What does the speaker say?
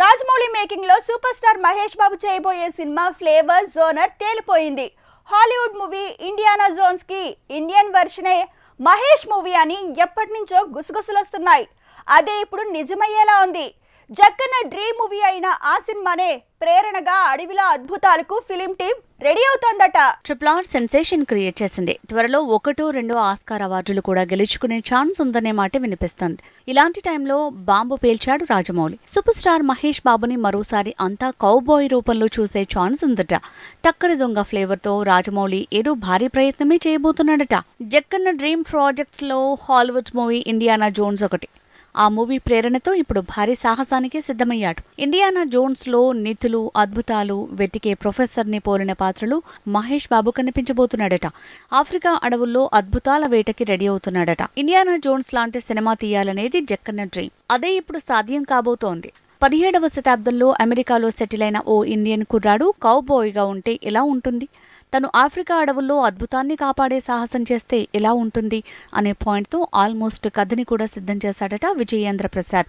Rajamouli మేకింగ్లో super star Mahesh Babu చేయబోయే cinema flavour genre తేలిపోయింది. Hollywood movie Indiana జోన్స్కి ఇండియన్ వెర్షనే మహేష్ మూవీ అని ఎప్పటి నుంచో గుసగుసలొస్తున్నాయి. అదే ఇప్పుడు నిజమయ్యేలా ఉంది. జక్కన్న డ్రీమ్ మూవీ అయిన ఆ సినిమానే ప్రేరణగా అడవిలో అద్భుతాలకు ఫిలిం టీం రెడీ అవుతోందట. ట్రిపుల్ ఆర్ సెన్సేషన్ క్రియేట్ చేసింది. త్వరలో ఒకటో రెండో ఆస్కార్ అవార్డులు కూడా గెలుచుకునే ఛాన్స్ ఉందనే మాట వినిపిస్తోంది. ఇలాంటి టైంలో బాంబు పేల్చాడు రాజమౌళి. సూపర్ స్టార్ మహేష్ బాబుని మరోసారి అంతా కౌబాయ్ రూపంలో చూసే ఛాన్స్ ఉందట. టక్కరి దొంగ ఫ్లేవర్తో రాజమౌళి ఏదో భారీ ప్రయత్నమే చేయబోతున్నాడట. జక్కన్న డ్రీమ్ ప్రాజెక్ట్స్లో హాలీవుడ్ మూవీ ఇండియానా జోన్స్ ఒకటి. ఆ మూవీ ప్రేరణతో ఇప్పుడు భారీ సాహసానికి సిద్ధమయ్యాడు. ఇండియానా జోన్స్లో నిధులు అద్భుతాలు వెతికే ప్రొఫెసర్ని పోలిన పాత్రలు మహేష్ బాబు కనిపించబోతున్నాడట. ఆఫ్రికా అడవుల్లో అద్భుతాల వేటకి రెడీ అవుతున్నాడట. ఇండియానా జోన్స్ లాంటి సినిమా తీయాలనేది జక్కన్న డ్రీమ్. అదే ఇప్పుడు సాధ్యం కాబోతోంది. పదిహేడవ శతాబ్దంలో అమెరికాలో సెటిల్ అయిన ఓ ఇండియన్ కుర్రాడు కౌబాయ్గా ఉంటే ఎలా ఉంటుంది? తను ఆఫ్రికా అడవుల్లో అద్భుతాన్ని కాపాడే సాహసం చేస్తే ఎలా ఉంటుంది అనే పాయింట్తో ఆల్మోస్ట్ కథని కూడా సిద్ధం చేశాడట విజయేంద్ర ప్రసాద్.